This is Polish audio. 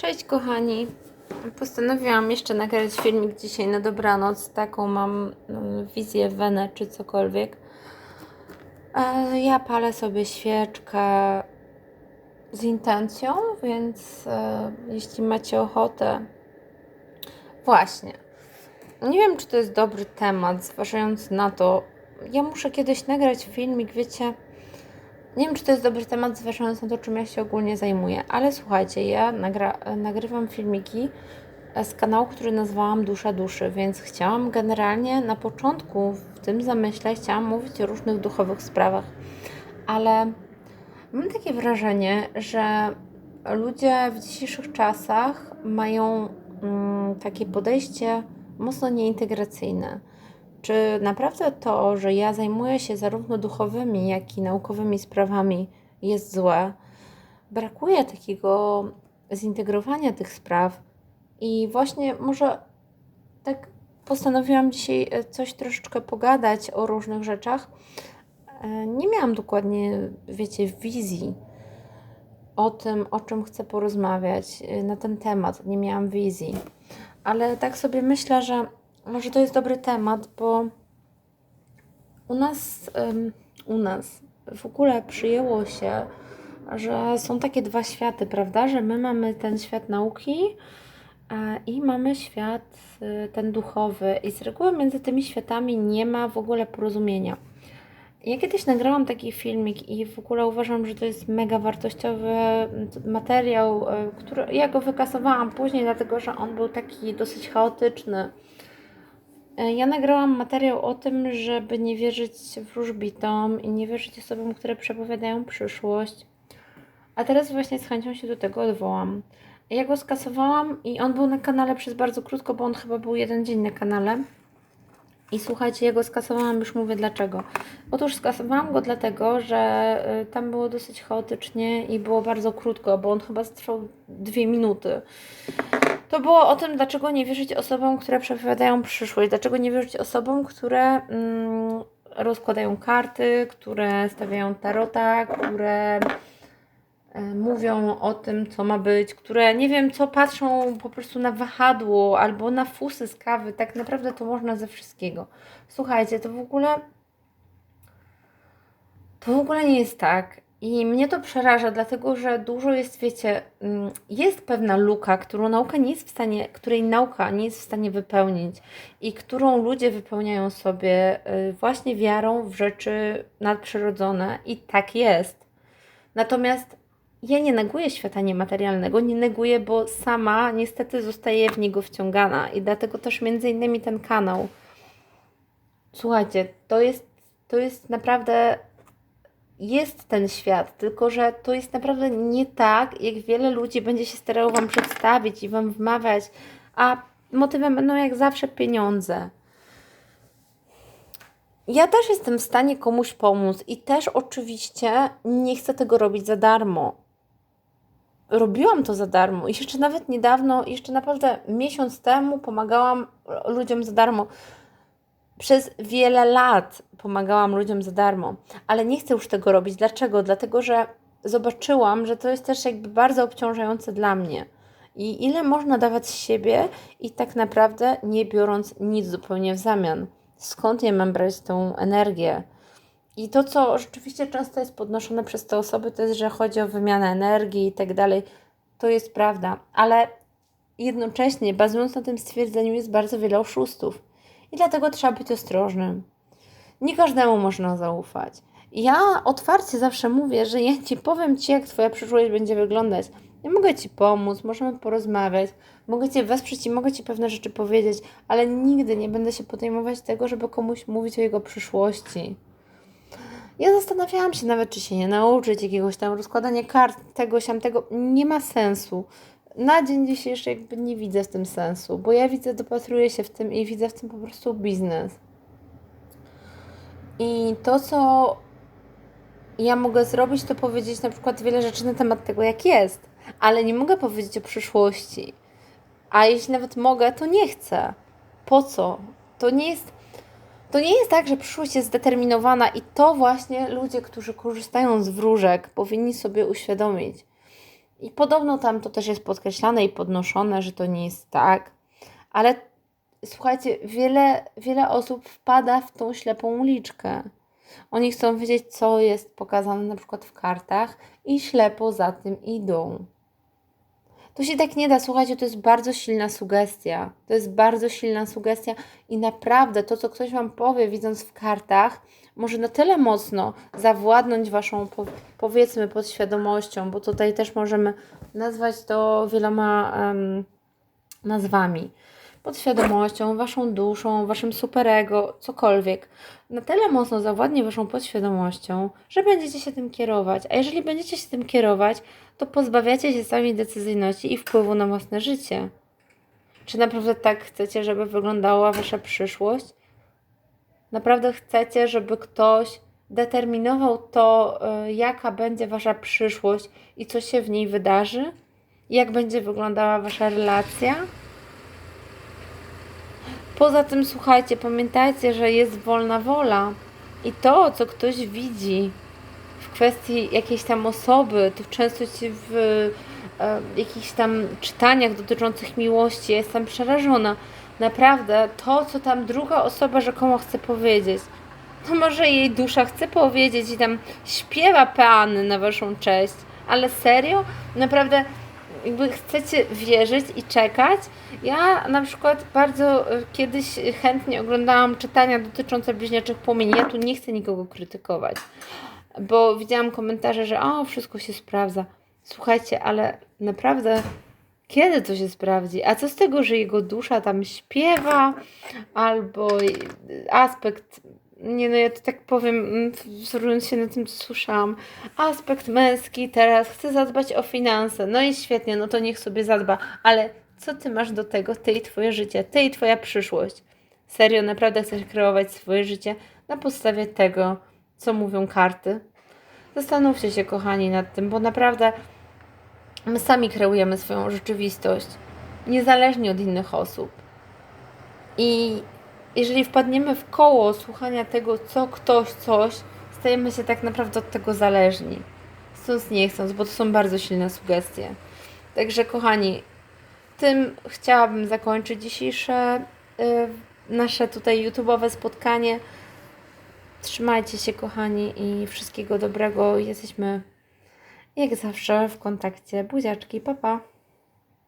Cześć kochani. Postanowiłam jeszcze nagrać filmik dzisiaj na dobranoc. Taką mam mm, wizję wenę czy cokolwiek. E, Ja palę sobie świeczkę z intencją, więc e, jeśli macie ochotę. Właśnie. Nie wiem, czy to jest dobry temat, zważając na to. Ja muszę kiedyś nagrać filmik, wiecie. Nie wiem, czy to jest dobry temat, zważając na to, czym ja się ogólnie zajmuję, ale słuchajcie, ja nagra nagrywam filmiki e, z kanału, który nazwałam Dusza Duszy, więc chciałam generalnie na początku w tym zamyśle chciałam mówić o różnych duchowych sprawach, ale mam takie wrażenie, że ludzie w dzisiejszych czasach mają mm, takie podejście mocno nieintegracyjne. Czy naprawdę to, że ja zajmuję się zarówno duchowymi, jak i naukowymi sprawami, jest złe? Brakuje takiego zintegrowania tych spraw, i właśnie może tak postanowiłam dzisiaj e, coś troszeczkę pogadać o różnych rzeczach. E, Nie miałam dokładnie, wiecie, wizji o tym, o czym chcę porozmawiać e, na ten temat. Nie miałam wizji, ale tak sobie myślę, że może to jest dobry temat, bo u nas, em, u nas w ogóle przyjęło się, że są takie dwa światy, prawda? Że my mamy ten świat nauki e, i mamy świat y, ten duchowy, i z reguły między tymi światami nie ma w ogóle porozumienia. Ja kiedyś nagrałam taki filmik i w ogóle uważam, że to jest mega wartościowy materiał, e, który ja go wykasowałam później, dlatego że on był taki dosyć chaotyczny. E, Ja nagrałam materiał o tym, żeby nie wierzyć wróżbitom i nie wierzyć osobom, które przepowiadają przyszłość. A teraz właśnie z chęcią się do tego odwołam. Ja go skasowałam i on był na kanale przez bardzo krótko, bo on chyba był jeden dzień na kanale. I słuchajcie, ja go skasowałam, już mówię dlaczego. Otóż skasowałam go dlatego, że y, tam było dosyć chaotycznie i było bardzo krótko, bo on chyba trwał dwie minuty. To było o tym, dlaczego nie wierzyć osobom, które przepowiadają przyszłość, dlaczego nie wierzyć osobom, które mm, rozkładają karty, które stawiają tarota, które e, mówią o tym, co ma być, które nie wiem, co patrzą po prostu na wahadło albo na fusy z kawy. Tak naprawdę to można ze wszystkiego. Słuchajcie, to w ogóle. To w ogóle nie jest tak. I mnie to przeraża, dlatego że dużo jest, wiecie, mm, jest pewna luka, którą nauka nie jest w stanie, której nauka nie jest w stanie wypełnić i którą ludzie wypełniają sobie y, właśnie wiarą w rzeczy nadprzyrodzone i tak jest. Natomiast ja nie neguję świata niematerialnego, nie neguję, bo sama niestety zostaję w niego wciągana i dlatego też między innymi ten kanał. Słuchajcie, to jest, to jest naprawdę jest ten świat, tylko że to jest naprawdę nie tak, jak wiele ludzi będzie się starało Wam przedstawić i Wam wmawiać, a motywem będą jak zawsze pieniądze. Ja też jestem w stanie komuś pomóc i też oczywiście nie chcę tego robić za darmo. Robiłam to za darmo i jeszcze nawet niedawno, jeszcze naprawdę miesiąc temu pomagałam ludziom za darmo. Przez wiele lat pomagałam ludziom za darmo, ale nie chcę już tego robić. Dlaczego? Dlatego, że zobaczyłam, że to jest też jakby bardzo obciążające dla mnie. I ile można dawać z siebie i tak naprawdę nie biorąc nic zupełnie w zamian. Skąd ja mam brać tą energię? I to, co rzeczywiście często jest podnoszone przez te osoby, to jest, że chodzi o wymianę energii i tak dalej. To jest prawda, ale jednocześnie, bazując na tym stwierdzeniu, jest bardzo wiele oszustów. I dlatego trzeba być ostrożnym. Nie każdemu można zaufać. Ja otwarcie zawsze mówię, że ja ci powiem ci, jak twoja przyszłość będzie wyglądać. Ja mogę ci pomóc, możemy porozmawiać, mogę cię wesprzeć i mogę ci pewne rzeczy powiedzieć, ale nigdy nie będę się podejmować tego, żeby komuś mówić o jego przyszłości. Ja zastanawiałam się nawet, czy się nie nauczyć jakiegoś tam rozkładania kart, tego, tego. Nie ma sensu. Na dzień dzisiejszy jakby nie widzę w tym sensu, bo ja widzę, dopatruję się w tym i widzę w tym po prostu biznes. I to, co ja mogę zrobić, to powiedzieć na przykład wiele rzeczy na temat tego, jak jest, ale nie mogę powiedzieć o przyszłości. A jeśli nawet mogę, to nie chcę. Po co? To nie jest. To nie jest tak, że przyszłość jest zdeterminowana i to właśnie ludzie, którzy korzystają z wróżek, powinni sobie uświadomić. I podobno tam to też jest podkreślane i podnoszone, że to nie jest tak. Ale słuchajcie, wiele, wiele osób wpada w tą ślepą uliczkę. Oni chcą wiedzieć, co jest pokazane na przykład w kartach i ślepo za tym idą. To się tak nie da, słuchajcie, to jest bardzo silna sugestia. To jest bardzo silna sugestia i naprawdę to, co ktoś Wam powie, widząc w kartach, może na tyle mocno zawładnąć Waszą, po, powiedzmy, podświadomością, bo tutaj też możemy nazwać to wieloma em, nazwami. Podświadomością, Waszą duszą, Waszym superego, cokolwiek. Na tyle mocno zawładnie Waszą podświadomością, że będziecie się tym kierować. A jeżeli będziecie się tym kierować, to pozbawiacie się sami decyzyjności i wpływu na własne życie. Czy naprawdę tak chcecie, żeby wyglądała Wasza przyszłość? Naprawdę chcecie, żeby ktoś determinował to, y, jaka będzie Wasza przyszłość i co się w niej wydarzy? Jak będzie wyglądała Wasza relacja? Poza tym, słuchajcie, pamiętajcie, że jest wolna wola i to, co ktoś widzi w kwestii jakiejś tam osoby, to często ci w e, jakichś tam czytaniach dotyczących miłości jestem przerażona. Naprawdę, to, co tam druga osoba rzekomo chce powiedzieć, to może jej dusza chce powiedzieć i tam śpiewa peany na waszą cześć, ale serio? Naprawdę jakby chcecie wierzyć i czekać. Ja na przykład bardzo e, kiedyś chętnie oglądałam czytania dotyczące bliźniaczych płomieni. Ja tu nie chcę nikogo krytykować, bo widziałam komentarze, że o, wszystko się sprawdza. Słuchajcie, ale naprawdę kiedy to się sprawdzi? A co z tego, że jego dusza tam śpiewa, albo aspekt, nie no, ja to tak powiem, mm, wzorując się na tym, co słyszałam, aspekt męski teraz chce zadbać o finanse. No i świetnie, no to niech sobie zadba, ale co ty masz do tego, ty i twoje życie, ty i twoja przyszłość? Serio, naprawdę chcesz kreować swoje życie na podstawie tego, co mówią karty? Zastanówcie się, kochani, nad tym, bo naprawdę My sami kreujemy swoją rzeczywistość, niezależnie od innych osób. I jeżeli wpadniemy w koło słuchania tego, co ktoś coś, stajemy się tak naprawdę od tego zależni. Chcąc, nie chcąc, bo to są bardzo silne sugestie. Także, kochani, tym chciałabym zakończyć dzisiejsze y, nasze tutaj YouTube'owe spotkanie. Trzymajcie się, kochani, i wszystkiego dobrego. Jesteśmy jak zawsze w kontakcie. Buziaczki, papa.